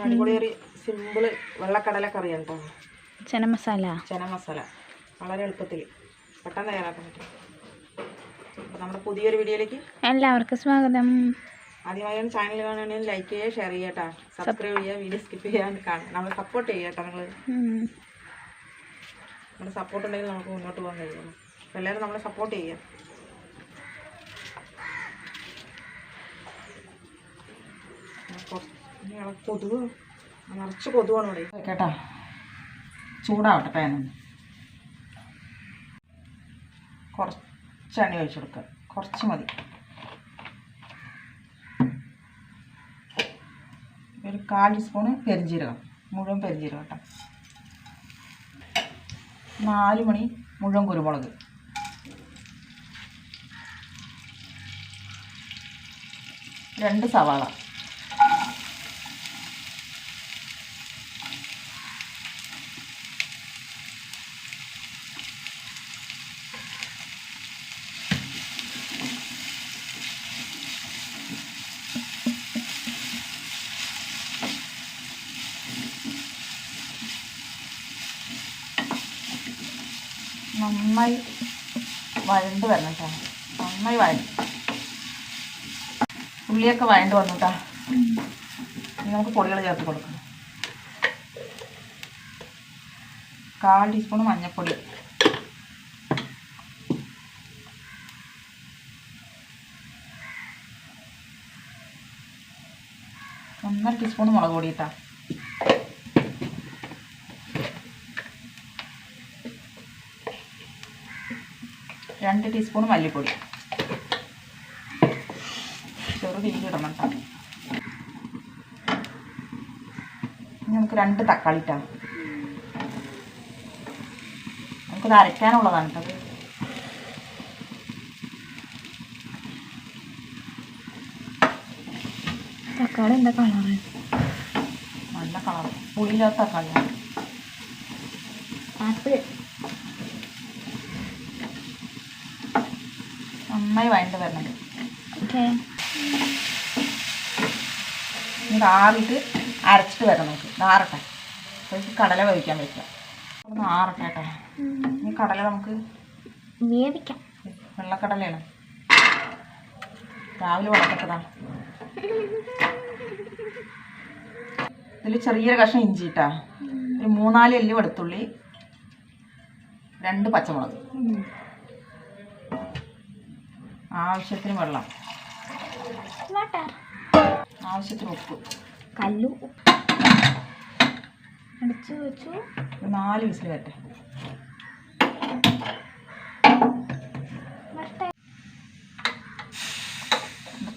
അടിപൊളി ഒരു സിമ്പിൾ വെള്ളക്കടല കറിയാണ് കേട്ടോ ചന മസാല. ചന മസാല. വളരെ എളുപ്പത്തിൽ. പെട്ടെന്ന് തയ്യാറാക്കാൻ പറ്റും അപ്പോൾ നമ്മുടെ പുതിയൊരു വീഡിയോയിലേക്ക് എല്ലാവർക്കും സ്വാഗതം. ആദ്യമായും ചാനൽ കാണുകയാണെങ്കിൽ ലൈക്ക് ചെയ്യുക ഷെയർ ചെയ്യുക കേട്ടോ സബ്സ്ക്രൈബ് ചെയ്യുക വീഡിയോ സ്കിപ്പ് ചെയ്യാൻ കാണും നമ്മൾ സപ്പോർട്ട് ചെയ്യുക കേട്ടോ നിങ്ങൾ നമ്മുടെ സപ്പോർട്ട് ഉണ്ടെങ്കിൽ നമുക്ക് മുന്നോട്ട് പോകാൻ കഴിയുള്ളൂ അപ്പോൾ എല്ലാവരും നമ്മളെ സപ്പോർട്ട് ചെയ്യുക. കുറച്ച് കൊതുക് നിറച്ച് കൊതുവാണ് ഇവിടെ. കേട്ടോ? ചൂടാവട്ടെ പാനൊന്ന് കുറച്ച് എണ്ണ ഒഴിച്ചു കൊടുക്കുക കുറച്ച് മതി. ഒരു കാൽ സ്പൂണ് പെരിഞ്ചീരകം മുഴുവൻ പെരിഞ്ചീരകം കേട്ടോ. നാല് മണി മുഴുവൻ കുരുമുളക്. രണ്ട് സവാള. നന്നായി വഴണ്ട് വരണം കേട്ടോ നന്നായി വഴണ്ട്. ഉള്ളിയൊക്കെ വഴണ്ട് വന്നു കേട്ടോ നമുക്ക് പൊടികൾ ചേർത്ത് കൊടുക്കണം. കാൽ ടീസ്പൂൺ മഞ്ഞൾപ്പൊടി ഒന്നര ടീസ്പൂൺ മുളക് പൊടി രണ്ട് ടീസ്പൂൺ മല്ലിപ്പൊടി. ചെറു തീയിലിടണം കേട്ടോ. നമുക്ക് രണ്ട് തക്കാളി ഇട്ടാണ് നമുക്കത് അരയ്ക്കാനുള്ളതാണ് കേട്ടോ. അത്. തക്കാളി എന്താ കളറ് നല്ല കളർ പുളിയില്ലാത്ത തക്കാളിയാണ് ആപ്പിൾ. നന്നായി വഴണ്ട് വരണം. ഓക്കെ ഇത് ആറിട്ട് അരച്ചിട്ട് വരണം നമുക്ക്. ആറട്ടെ. കടല വേവിക്കാൻ വയ്ക്കാം ഒന്ന് ആറട്ടെ കേട്ടോ. ഈ കടല നമുക്ക് വേവിക്കാം. വെള്ളക്കടലയാണ്. രാവിലെ വളർത്തതാണ് ഇതിൽ ചെറിയൊരു കഷ്ണം ഇഞ്ചി ഇട്ടാ. ഒരു മൂന്നാൽ എല്ലു വെളുത്തുള്ളി രണ്ട് പച്ചമുളക്. ആവശ്യത്തിന് വെള്ളം. ആവശ്യത്തിന് ഉപ്പ്. കല്ലു അടിച്ചു വെച്ചു. നാല് വിസിൽ വരട്ടെ.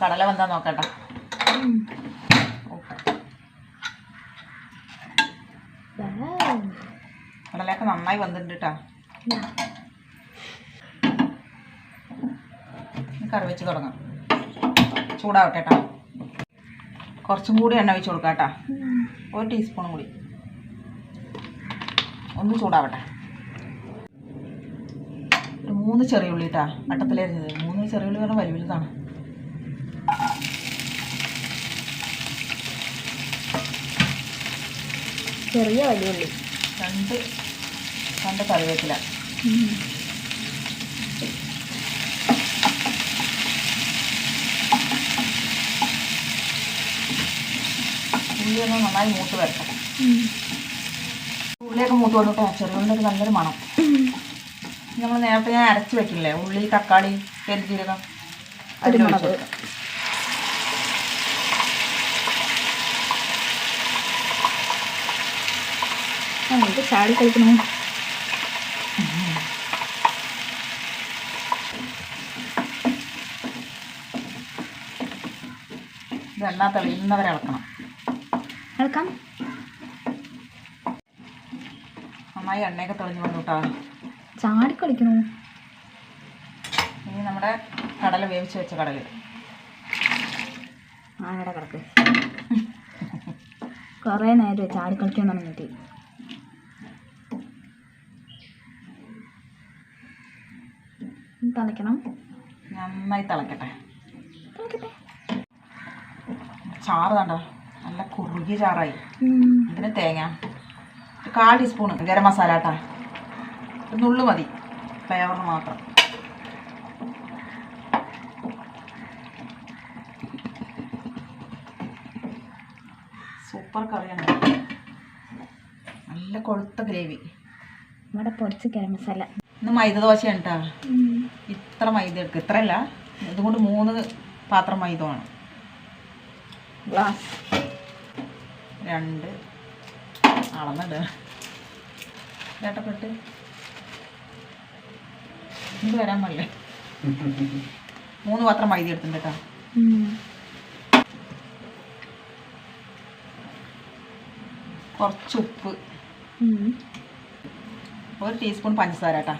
കടല വന്താ നോക്കട്ടെ. കടലൊക്കെ നന്നായി വന്നിട്ടുണ്ട് കേട്ടോ കറി വെച്ച് തുടങ്ങാം. ചൂടാവട്ടെ കേട്ടോ കുറച്ചും കൂടി എണ്ണ വെച്ച് കൊടുക്കാം കേട്ടോ ഒരു ടീസ്പൂൺ കൂടി. ഒന്ന് ചൂടാവട്ടെ. മൂന്ന് ചെറിയ ഉള്ളി കേട്ടാ വട്ടത്തിലരിഞ്ഞത് മൂന്ന് ചെറിയ ഉള്ളി പറഞ്ഞാൽ വലിയ വലുതാണ് ചെറിയ വലിയ ഉള്ളി. രണ്ട് രണ്ട് കറിവേപ്പില. ഉള്ളി ഒന്ന് നന്നായി മൂത്ത് വരട്ടെ. ഉള്ളിയൊക്കെ മൂത്ത് വന്നിട്ടോ ഉള്ളിന്റെ നല്ലൊരു മണം. നമ്മൾ നേരത്തെ ഞാൻ അരച്ച് വെക്കില്ലേ? ഉള്ളി തക്കാളി പെരുജീരകം. അതിൽ ആ, ചാടി കളിക്കണോ? എണ്ണ തെളിയുന്നവരെ ഇളക്കണം. എടുക്കാം നന്നായി എണ്ണയൊക്കെ തെളിഞ്ഞ് വന്നു കേട്ടോ ചാടി കളിക്കണോ ഇനി നമ്മുടെ കടല വേവിച്ച് വെച്ച കടല. ആടെ കിടക്ക്. കുറേ നേരം ചാടി കളിക്കാൻ തുടങ്ങിയിട്ട് തിളക്കണം നന്നായി തിളക്കട്ടെ. തിളക്കട്ടെ. ചാറ് കണ്ടോ കുറുകിയ ചാറായി ഇതിന് തേങ്ങ. കാൽ ടീസ്പൂൺ ഗരം മസാല കേട്ടാ നുള്ളു മതി. ഫ്ലേവറിന് മാത്രം. സൂപ്പർ കറിയാണ്. നല്ല കൊഴുത്ത ഗ്രേവി. ഇവിടെ പൊടിച്ച് ഗരം മസാല. ഇന്ന് മൈദ ദോശയാണ് കേട്ടോ ഇത്ര മൈദ എടുക്കുക ഇത്രയല്ല. ഇതുകൊണ്ട് മൂന്ന് പാത്രം മൈദ വേണം. ഗ്ലാസ്. രണ്ട്. അളന്നിടുക ചേട്ടപ്പെട്ട് ഇത് വരാൻ പറ്റില്ല മൂന്ന് പാത്രം മൈദ എടുത്തിട്ടുണ്ട് കേട്ടോ. കുറച്ച് ഉപ്പ്. ഒരു ടീസ്പൂൺ പഞ്ചസാര കേട്ടാ.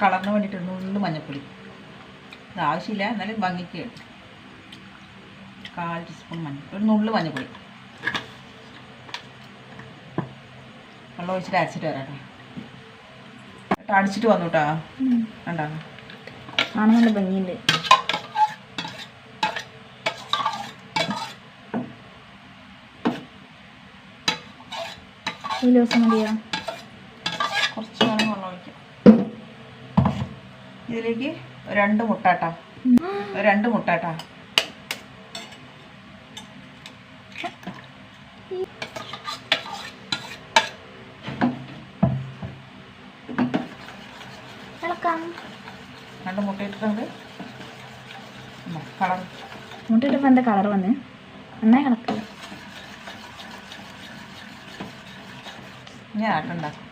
കളറിന് വേണ്ടിയിട്ടുണ്ട് ഉള്ളു മഞ്ഞൾപ്പൊടി ഇത് ആവശ്യമില്ല എന്നാലും ഭംഗിക്ക്. കാൽ ടീസ്പൂൺ മഞ്ഞൾ ഒരു നുള്ളു മഞ്ഞൾപ്പൊടി വെള്ളം ഒഴിച്ചിട്ട് അരച്ചിട്ട് വരാം കേട്ടോ അടിച്ചിട്ട് വന്നു കേട്ടോ കാണാൻ നല്ല ഭംഗിയുണ്ട്. ഈ ദിവസം മതിയോ? കുറച്ച് വേണം വെള്ളം ഒഴിക്കാം ഇതിലേക്ക് രണ്ട് മുട്ടാട്ടാ രണ്ട് മുട്ട കേട്ടോ ഇളക്കാം രണ്ട് മുട്ടയിട്ടിട്ടുണ്ട് കളർ. മുട്ടയിട്ടപ്പോൾ എന്താ കളർ വന്ന്? നന്നായി കണക്ക് ഞാൻ ആട്ടുണ്ടാക്കും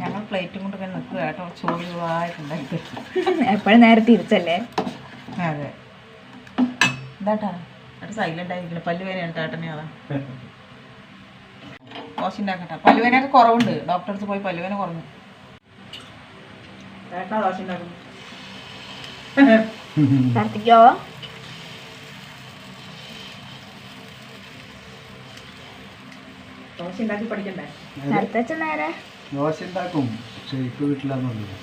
ഞങ്ങൾ പ്ലേറ്റും കൊണ്ട് ഇങ്ങനെ നിൽക്കുക കേട്ടോ. ചോറ് ചൂടായിട്ടുണ്ടായിട്ട് എപ്പോഴും നേരെ തിരിച്ചല്ലേ? അതെ. എന്താട്ടാ? അത് സൈലന്റ് ആയിരിക്കില്ല? പല്ലുവേന ഏട്ടനെ അതാ. ദോശ ഉണ്ടാക്കട്ടെ പല്ലുവേനൊക്കെ കുറവുണ്ട്. ഡോക്ടറെ അടുത്ത് പോയി പല്ലുവേന കുറഞ്ഞു. ഏട്ടാ ദോശ ഉണ്ടാക്കുന്നു കാർത്തിക്കോ ദോശ ഉണ്ടാക്കി പഠിക്കണ്ടേ നേരത്തെ നേരെ. ദോശ ഉണ്ടാക്കും പക്ഷെ ഇപ്പൊ വീട്ടിലാന്നുള്ളത്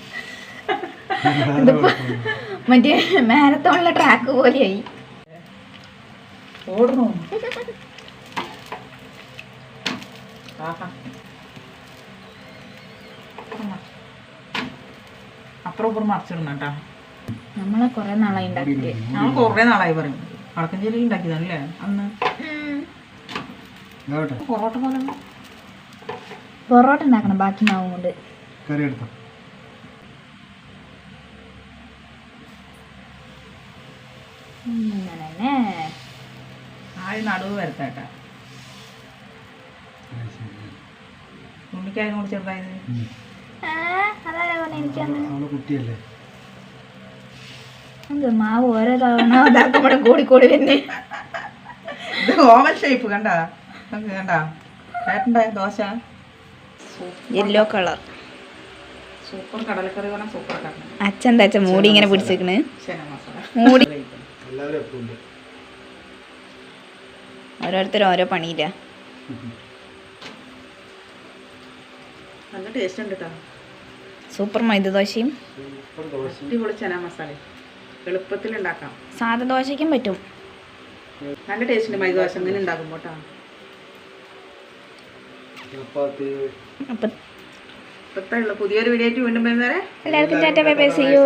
മറ്റേ മാരത്തോണിലെ ട്രാക്ക് പോലെയായി. ഓടണോ? അപ്പുറം ഇപ്പുറം മറിച്ചിടണം കേട്ടോ. നമ്മളെ കുറെ നാളായി ഉണ്ടാക്കിയിട്ട് ഞങ്ങൾ കുറേ നാളായി പറയും. വടക്കഞ്ചേരി ഉണ്ടാക്കിയതാണല്ലേ അന്ന്. പൊറോട്ട പോലെ. പൊറോട്ട ഉണ്ടാക്കണം ബാക്കി മാവും കൊണ്ട്. കറി എടുത്തോ? ഇങ്ങനെ നടുവ് വരത്താട്ടാ ഉണ്ണിക്കായും കൂടി ചെറുതായത് കുട്ടിയല്ലേ? എന്ത് മാവ് ഓരോ തവണ കൂടി കൂടി തന്നെ ഇത് ഓവൽ ഷേപ്പ് കണ്ടാ? നമുക്ക് കണ്ടാ? കേട്ടണ്ട ദോശ? യെല്ലോ കളർ സൂപ്പർ കടലക്കറി സൂപ്പർ അച്ഛൻ എന്താ അച്ഛൻ മൂടി ഇങ്ങനെ പിടിച്ചിരിക്കണ്? മൂടി. ഓരോരുത്തരും ഓരോ പണിയില്ല നല്ല ടേസ്റ്റ് ഉണ്ട് കേട്ടോ സൂപ്പർ മൈദ ദോശയും. സൂപ്പർ ദോശ അടിപൊളി ചന മസാല. എളുപ്പത്തിൽ ഉണ്ടാക്കാം. സാധാ ദോശയ്ക്കും പറ്റും. നല്ല ടേസ്റ്റ് ഉണ്ട് മൈദദോശ ഇങ്ങനെ ഉണ്ടാക്കുമ്പോൾ കേട്ടോ ഇപ്പോഴത്തെ പുതിയൊരു വീഡിയോ ആയിട്ട് വീണ്ടും വരുന്നവരെ എല്ലാവർക്കും ടാറ്റ ബൈ ബൈ സി യു